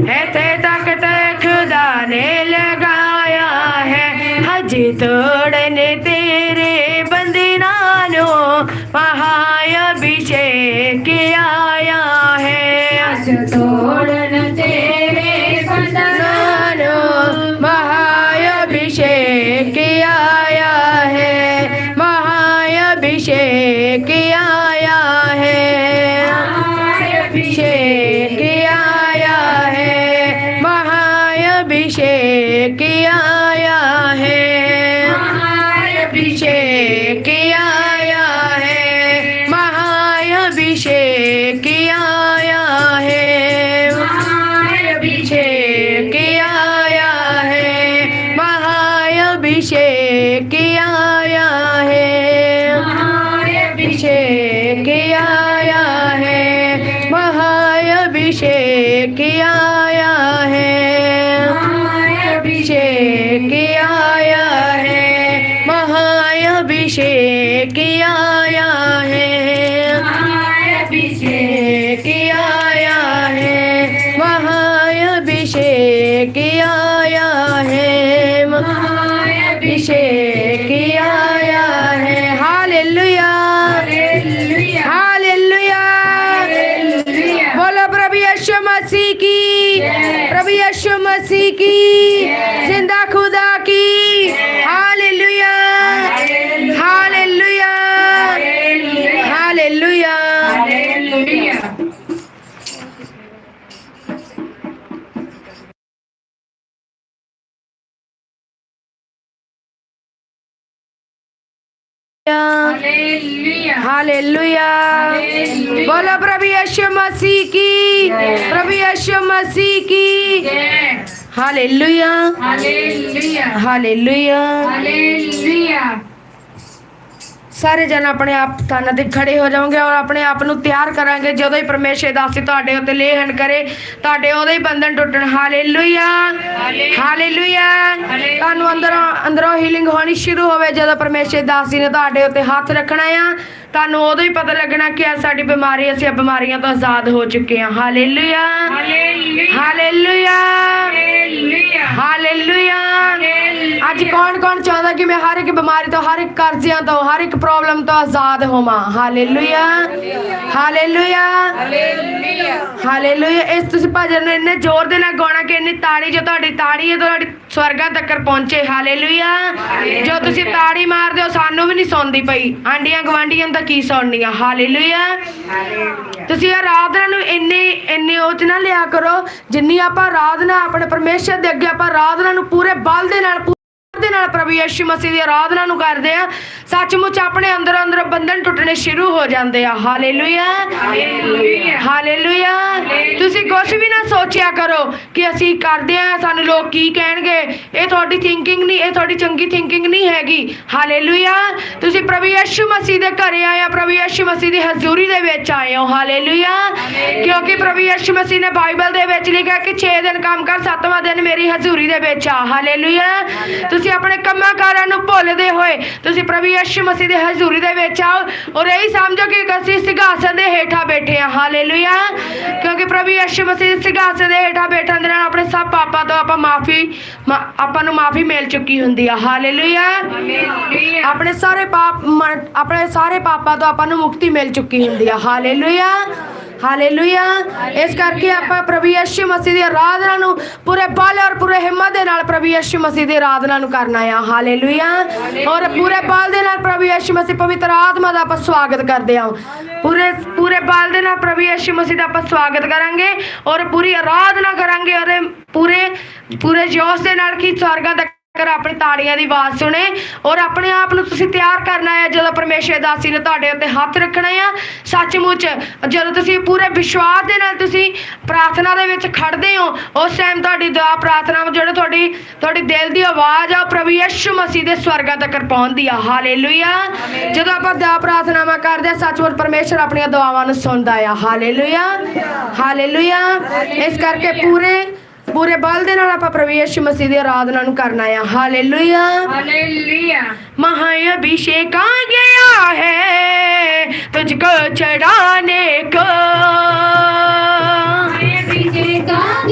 ਇੱਥੇ ਤੱਕ ਤੇ ਖੁਦਾ ਨੇ ਲਗਾਇਆ ਹੈ। ਹਜ ਤੋੜਨ ਤੇਰੇ ਬੰਦਨਾਂ ਨੂੰ ਮਹਾਅਭਿਸ਼ੇਕ ਆਇਆ ਹੈ। ਅੱਜ ਤੋੜਨ ਤੇਰੇ ਬੰਧਨਾਂ ਨੂੰ ਮਹਾਅਭਿਸ਼ੇਕ ਆਇਆ ਹੈ। ਮਹਾਅਭਿਸ਼ੇਕ ਆਇਆ ਹੈ। ਅਭਿਸ਼ੇਕ गया मसीह की ज़िंदा खुदा की। Hallelujah hallelujah hallelujah hallelujah. बोलो प्रभु यीशु मसीह की प्रभु यीशु मसीह की। హల్లెలూయా హల్లెలూయా హల్లెలూయా హల్లెలూయా ਸਾਰੇ ਜਨ ਆਪਣੇ ਆਪ ਥਾਨਾਂ ਤੇ ਖੜੇ ਹੋ ਜਾਓਗੇ ਔਰ ਆਪਣੇ ਆਪ ਨੂੰ ਤਿਆਰ ਕਰਾਂਗੇ। ਜਦੋਂ ਹੀ ਪਰਮੇਸ਼ਰ ਦਾਸੀ ਤੁਹਾਡੇ ਉੱਤੇ ਲੇਹਣ ਕਰੇ ਤੁਹਾਡੇ ਉਹਦੇ ਹੀ ਬੰਧਨ ਟੁੱਟਣ। ਹਾਲੇਲੂਇਆ ਹਾਲੇਲੂਇਆ ਤੁਹਾਨੂੰ ਅੰਦਰੋਂ ਅੰਦਰੋਂ ਹੀਲਿੰਗ ਹੋਣੀ ਸ਼ੁਰੂ ਹੋਵੇ ਜਦੋਂ ਪਰਮੇਸ਼ਰ ਦਾਸੀ ਨੇ ਤੁਹਾਡੇ ਉੱਤੇ ਹੱਥ ਰੱਖਣਾ ਆ ਤੁਹਾਨੂੰ ਉਦੋਂ ਹੀ ਪਤਾ ਲੱਗਣਾ ਕਿ ਆ ਸਾਡੀ ਬਿਮਾਰੀ ਅਸੀਂ ਆ ਬਿਮਾਰੀਆਂ ਤੋਂ ਆਜ਼ਾਦ ਹੋ ਚੁੱਕੇ ਆ ਹਾਲੇਲੂਇਆ ਹਾਲੇਲੂਇਆ ਚਾਹੁੰਦਾ ਕਿ ਮੈਂ ਹਰ ਇੱਕ ਬਿਮਾਰੀ ਤੋਂ ਹਰ ਇੱਕ ਕਰਜ਼ਿਆਂ ਤੋਂ ਹਰ ਇੱਕ ਪ੍ਰੋਬਲਮ ਤੋਂ ਆਜ਼ਾਦ ਹੋਵਾਂ? ਹਾਲੇਲੂਇਆ ਹਾਲੇਲੂਇਆ ਹਾਲੇਲੂਇਆ ਹਾਲੇਲੂਇਆ ਇਸ ਤੁਸੀਂ ਭਜਨ ਨੂੰ ਇੰਨੇ ਜ਼ੋਰ ਦੇ ਨਾਲ ਗਾਉਣਾ ਕਿ ਇੰਨੀ ਤਾੜੀ ਜੋ ਤੁਹਾਡੀ ਤਾੜੀ ਹੈ ਤੁਹਾਡੀ ਸਵਰਗਾਂ ਤੱਕ ਪਹੁੰਚੇ। ਹਾਲੇਲੂਇਆ ਜੋ ਤੁਸੀਂ ਤਾੜੀ ਮਾਰਦੇ ਹੋ ਸਾਨੂੰ ਵੀ ਨਹੀਂ ਸੁਣਦੀ ਪਈ। ਆਂਡੀਆਂ ਗਵਾਂਡੀਆਂ ਤਾਂ ਕੀ ਸੁਣਨੀ ਆ ਹਾਲੇਲੂਇਆ ਤੁਸੀਂ ਆਰਾਧਨਾ ਨੂੰ ਇੰਨੇ ਇੰਨੇ ਉਹ ਚ ਨਾ ਲਿਆ ਕਰੋ ਜਿੰਨੀ ਆਪਾਂ ਆਰਾਧਨਾ ਆਪਣੇ ਪਰਮੇਸ਼ਰ ਦੇ ਅੱਗੇ ਆਪਾਂ ਆਰਾਧਨਾ ਨੂੰ ਪੂਰੇ ਬਲ ਦੇ ਨਾਲ ਦੇ ਨਾਲ ਪ੍ਰਭੂ ਯਿਸੂ ਮਸੀਹ ਦੀ ਆਰਾਧਨਾ ਨੂੰ ਕਰਦੇ ਆ ਸੱਚਮੁੱਚ ਆਪਣੇ ਅੰਦਰ ਅੰਦਰ ਬੰਧਨ ਟੁੱਟਣੇ ਸ਼ੁਰੂ ਹੋ ਜਾਂਦੇ ਆ। ਹਾਲੇਲੂਇਆ। ਹਾਲੇਲੂਇਆ। ਤੁਸੀਂ ਕੁਝ ਵੀ ਨਾ ਸੋਚਿਆ ਕਰੋ ਕਿ ਅਸੀਂ ਕਰਦੇ ਆ ਸਾਨੂੰ ਲੋਕ ਕੀ ਕਹਿਣਗੇ? ਇਹ ਤੁਹਾਡੀ ਥਿੰਕਿੰਗ ਨਹੀਂ ਇਹ ਤੁਹਾਡੀ ਚੰਗੀ ਥਿੰਕਿੰਗ ਨਹੀਂ ਹੈਗੀ। ਹਾਲੇਲੂਇਆ। ਤੁਸੀਂ ਪ੍ਰਭੂ ਯਿਸੂ ਮਸੀਹ ਦੇ ਘਰੇ ਆਏ ਆ ਪ੍ਰਭੂ ਯਿਸੂ ਮਸੀਹ ਦੀ ਹਜ਼ੂਰੀ ਦੇ ਵਿੱਚ ਆਏ ਹੋ। ਹਾਲੇਲੂਇਆ। ਕਿਉਂਕਿ ਪ੍ਰਭੂ ਯਿਸੂ ਮਸੀਹ ਨੇ ਬਾਈਬਲ ਦੇ ਵਿੱਚ ਲਿਖਿਆ ਕਿ 6 ਦਿਨ ਕੰਮ ਕਰ 7ਵਾਂ ਦਿਨ ਮੇਰੀ ਹਜ਼ੂਰੀ ਦੇ ਵਿੱਚ ਆ। ਹਾਲੇਲੂਇਆ। ਤੁਸੀਂ ਆਪਣੇ ਕੰਮਾਂ ਕਾਰਾਂ ਨੂੰ ਭੁੱਲਦੇ ਹੋਏ ਤੁਸੀਂ ਪ੍ਰਭੂ ਯਿਸੂ ਮਸੀਹ ਦੀ ਹਜ਼ੂਰੀ ਦੇ ਵਿੱਚ ਆਓ ਔਰ ਇਹ ਸਮਝੋ ਕਿ ਅਸੀਂ ਸਿੰਘਾਸਨ ਦੇ ਹੇਠਾਂ ਬੈਠੇ ਆ ਹਾਲੇਲੂਇਆ ਕਿਉਂਕਿ ਪ੍ਰਭੂ ਯਿਸੂ ਮਸੀਹ ਦੇ ਸਿੰਘਾਸਨ ਦੇ ਹੇਠਾਂ ਬੈਠਣ ਦੇ ਨਾਲ ਆਪਣੇ ਸਭ ਪਾਪਾਂ ਤੋਂ ਆਪਾਂ ਮਾਫੀ ਆਪਾਂ ਨੂੰ ਮਾਫੀ ਮਿਲ ਚੁੱਕੀ ਹੁੰਦੀ ਆ। ਹਾਲੇਲੂਇਆ ਆਪਣੇ ਸਾਰੇ ਪਾਪ ਆਪਣੇ ਸਾਰੇ ਪਾਪਾਂ ਤੋਂ ਆਪਾਂ ਨੂੰ ਮੁਕਤੀ ਮਿਲ ਚੁੱਕੀ ਹੁੰਦੀ ਆ। ਹਾਲੇਲੂਇਆ ਹਾਲੇਲੂਇਆ ਇਸ ਕਰਕੇ ਆਪਾਂ ਪ੍ਰਭੂ ਯਿਸੂ ਮਸੀਹ ਦੀ ਆਰਾਧਨਾ ਨੂੰ ਪੂਰੇ ਬਲ ਔਰ ਪੂਰੇ ਹਿੰਮਤ ਦੇ ਨਾਲ ਪ੍ਰਭੂ ਯਿਸੂ ਮਸੀਹ ਦੀ ਆਰਾਧਨਾ ਨੂੰ ਕਰਨਾ ਆ ਹਾਲੇਲੂਇਆ ਔਰ ਪੂਰੇ ਬਲ ਦੇ ਨਾਲ ਪ੍ਰਭੂ ਯਿਸੂ ਮਸੀਹ ਪਵਿੱਤਰ ਆਤਮਾ ਦਾ ਆਪਾਂ ਸਵਾਗਤ ਕਰਦੇ ਹਾਂ। ਪੂਰੇ ਪੂਰੇ ਬਲ ਦੇ ਨਾਲ ਪ੍ਰਭੂ ਯਿਸੂ ਮਸੀਹ ਦਾ ਆਪਾਂ ਸਵਾਗਤ ਕਰਾਂਗੇ ਔਰ ਪੂਰੀ ਆਰਾਧਨਾ ਕਰਾਂਗੇ ਔਰ ਪੂਰੇ ਪੂਰੇ ਜੋਸ਼ ਦੇ ਨਾਲ ਕੀ ਸਵਰਗਾਂ ਤੱਕ ਕਰ ਆਪਣੀ ਤਾੜੀਆਂ ਦੀ ਆਵਾਜ਼ ਸੁਣੇ ਔਰ ਆਪਣੇ ਆਪ ਨੂੰ ਤੁਸੀਂ ਤਿਆਰ ਕਰਨਾ ਹੈ ਜਦੋਂ ਪਰਮੇਸ਼ਰ ਦਾਸੀ ਨੇ ਤੁਹਾਡੇ ਉੱਤੇ ਹੱਥ ਰੱਖਣਾ ਆ ਸੱਚਮੁੱਚ ਜਦੋਂ ਤੁਸੀਂ ਪੂਰੇ ਵਿਸ਼ਵਾਸ ਦੇ ਨਾਲ ਤੁਸੀਂ ਪ੍ਰਾਰਥਨਾ ਦੇ ਵਿੱਚ ਖੜਦੇ ਹੋ ਉਸ ਟਾਈਮ ਤੁਹਾਡੀ ਦੁਆ ਪ੍ਰਾਰਥਨਾ ਜਿਹੜਾ ਤੁਹਾਡੀ ਤੁਹਾਡੀ ਦਿਲ ਦੀ ਆਵਾਜ਼ ਆ ਪ੍ਰਭੂ ਯਿਸੂ ਮਸੀਹ ਦੇ ਸਵਰਗਾਂ ਤੱਕ ਪਹੁੰਚਦੀ ਆ। ਹਾਲੇਲੂਇਆ ਜਦੋਂ ਆਪਾਂ ਦੁਆ ਪ੍ਰਾਰਥਨਾਵਾਂ ਕਰਦੇ ਆ ਸੱਚਮੁੱਚ ਪਰਮੇਸ਼ਰ ਆਪਣੀਆਂ ਦੁਆਵਾਂ ਨੂੰ ਸੁਣਦਾ ਆ। ਹਾਲੇਲੂਇਆ ਹਾਲੇਲੂਇਆ ਇਸ ਕਰਕੇ ਪੂਰੇ ਪੂਰੇ ਬਲ ਦੇ ਨਾਲ ਆਪਾਂ ਪ੍ਰਭੂ ਯਿਸੂ ਮਸੀਹ ਦੀ ਆਰਾਧਨਾ ਨੂੰ ਕਰਨਾ ਆ ਹਾਲੇਲੂਇਆ। ਹਾਲੇਲੂਇਆ। ਮਹਾ ਅਭਿਸ਼ੇਕ ਆ ਗਿਆ ਹੈ। ਤੁਝ ਕੋ ਚੜਾਣੇ ਕੋ